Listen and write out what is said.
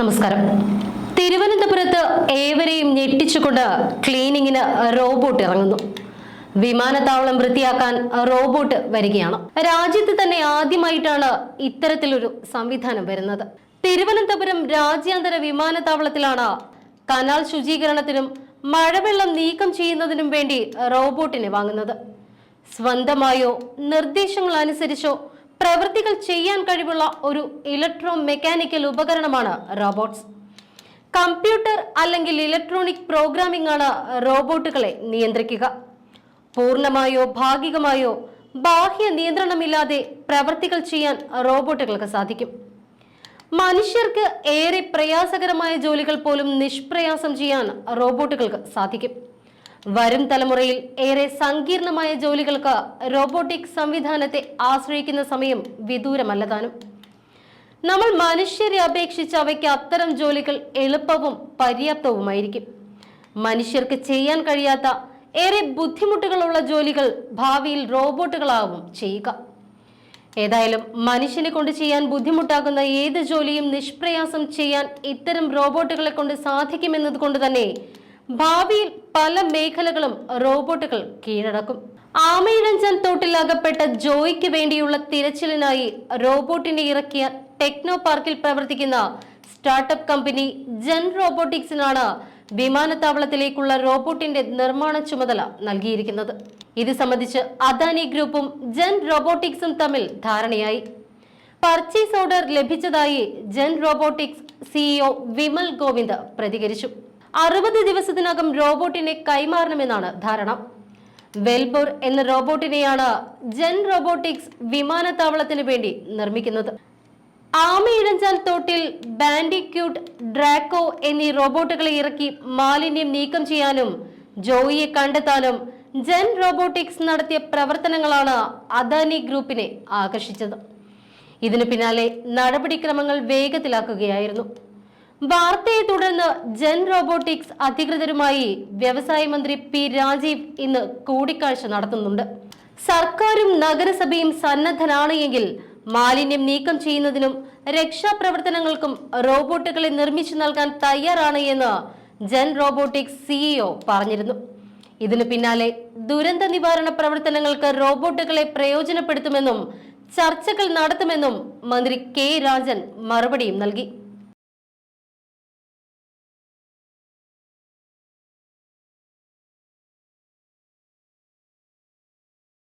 നമസ്കാരം. തിരുവനന്തപുരത്ത് ഏവരെയും ഞെട്ടിച്ചുകൊണ്ട് ക്ലീനിങ്ങിന് റോബോട്ട് ഇറങ്ങുന്നു. വിമാനത്താവളം വൃത്തിയാക്കാൻ റോബോട്ട് വരികയാണ്. രാജ്യത്ത് തന്നെ ആദ്യമായിട്ടാണ് ഇത്തരത്തിലൊരു സംവിധാനം വരുന്നത്. തിരുവനന്തപുരം രാജ്യാന്തര വിമാനത്താവളത്തിലാണ് കനാൽ ശുചീകരണത്തിനും മഴവെള്ളം നീക്കം ചെയ്യുന്നതിനും വേണ്ടി റോബോട്ടിനെ വാങ്ങുന്നത്. സ്വന്തമായോ നിർദ്ദേശങ്ങൾ അനുസരിച്ചോ പ്രവൃത്തികൾ ചെയ്യാൻ കഴിവുള്ള ഒരു ഇലക്ട്രോ മെക്കാനിക്കൽ ഉപകരണമാണ് റോബോട്ട്സ് കമ്പ്യൂട്ടർ അല്ലെങ്കിൽ ഇലക്ട്രോണിക് പ്രോഗ്രാമിംഗ് ആണ് റോബോട്ടുകളെ നിയന്ത്രിക്കുക. പൂർണമായോ ഭാഗികമായോ ബാഹ്യ നിയന്ത്രണമില്ലാതെ പ്രവർത്തികൾ ചെയ്യാൻ റോബോട്ടുകൾക്ക് സാധിക്കും. മനുഷ്യർക്ക് ഏറെ പ്രയാസകരമായ ജോലികൾ പോലും നിഷ്പ്രയാസം ചെയ്യാൻ റോബോട്ടുകൾക്ക് സാധിക്കും. വരും തലമുറയിൽ ഏറെ സങ്കീർണമായ ജോലികൾക്ക് റോബോട്ടിക് സംവിധാനത്തെ ആശ്രയിക്കുന്ന സമയം വിദൂരമല്ല താനും. നമ്മൾ മനുഷ്യരെ അപേക്ഷിച്ച് അവയ്ക്ക് അത്തരം ജോലികൾ എളുപ്പവും പര്യാപ്തവുമായിരിക്കും. മനുഷ്യർക്ക് ചെയ്യാൻ കഴിയാത്ത ഏറെ ബുദ്ധിമുട്ടുകളുള്ള ജോലികൾ ഭാവിയിൽ റോബോട്ടുകളാവും ചെയ്യുക. ഏതായാലും മനുഷ്യനെ കൊണ്ട് ചെയ്യാൻ ബുദ്ധിമുട്ടാകുന്ന ഏത് ജോലിയും നിഷ്പ്രയാസം ചെയ്യാൻ ഇത്തരം റോബോട്ടുകളെ കൊണ്ട് സാധിക്കുമെന്നത് കൊണ്ട് തന്നെ ഭാവിയിൽ പല മേഖലകളും റോബോട്ടുകൾ കീഴടക്കും. ആമയിഴഞ്ചൻ തോട്ടിൽ അകപ്പെട്ട ജോയിക്ക് വേണ്ടിയുള്ള തിരച്ചിലിനായി റോബോട്ടിനെ ഇറക്കിയ ടെക്നോ പാർക്കിൽ പ്രവർത്തിക്കുന്ന സ്റ്റാർട്ടപ്പ് കമ്പനി ജെൻ റോബോട്ടിക്സിനാണ് വിമാനത്താവളത്തിലേക്കുള്ള റോബോട്ടിന്റെ നിർമ്മാണ ചുമതല നൽകിയിരിക്കുന്നത്. ഇത് സംബന്ധിച്ച് അദാനി ഗ്രൂപ്പും ജെൻ റോബോട്ടിക്സും തമ്മിൽ ധാരണയായി. പർച്ചേസ് ഓർഡർ ലഭിച്ചതായി gen robotics CEO Vimal Govind പ്രതികരിച്ചു. അറുപത് ദിവസത്തിനകം റോബോട്ടിനെ കൈമാറണമെന്നാണ് ധാരണ. വെൽബോർ എന്ന റോബോട്ടിനെയാണ് ജെൻ റോബോട്ടിക്സ് വിമാനത്താവളത്തിന് വേണ്ടി നിർമ്മിക്കുന്നത്. ആമയിഴഞ്ചാൻ തോട്ടിൽ ബാൻഡിക്യൂട്ട് ഡ്രാക്കോ എന്നീ റോബോട്ടുകളെ ഇറക്കി മാലിന്യം നീക്കം ചെയ്യാനും ജോയിയെ കണ്ടെത്താനും ജെൻ റോബോട്ടിക്സ് നടത്തിയ പ്രവർത്തനങ്ങളാണ് അദാനി ഗ്രൂപ്പിനെ ആകർഷിച്ചത്. ഇതിനു പിന്നാലെ നടപടിക്രമങ്ങൾ വേഗത്തിലാക്കുകയായിരുന്നു. വാർത്തയെ തുടർന്ന് ജെൻ റോബോട്ടിക്സ് അധികൃതരുമായി വ്യവസായ മന്ത്രി പി രാജീവ് ഇന്ന് കൂടിക്കാഴ്ച നടത്തുന്നുണ്ട്. സർക്കാരും നഗരസഭയും സന്നദ്ധനാണ് എങ്കിൽ മാലിന്യം നീക്കം ചെയ്യുന്നതിനും രക്ഷാപ്രവർത്തനങ്ങൾക്കും റോബോട്ടുകളെ നിർമ്മിച്ചു നൽകാൻ തയ്യാറാണ് എന്ന് ജെൻ റോബോട്ടിക്സ് സിഇഒ പറഞ്ഞിരുന്നു. ഇതിനു പിന്നാലെ ദുരന്ത നിവാരണ പ്രവർത്തനങ്ങൾക്ക് റോബോട്ടുകളെ പ്രയോജനപ്പെടുത്തുമെന്നും ചർച്ചകൾ നടത്തുമെന്നും മന്ത്രി കെ രാജൻ മറുപടിയും നൽകി.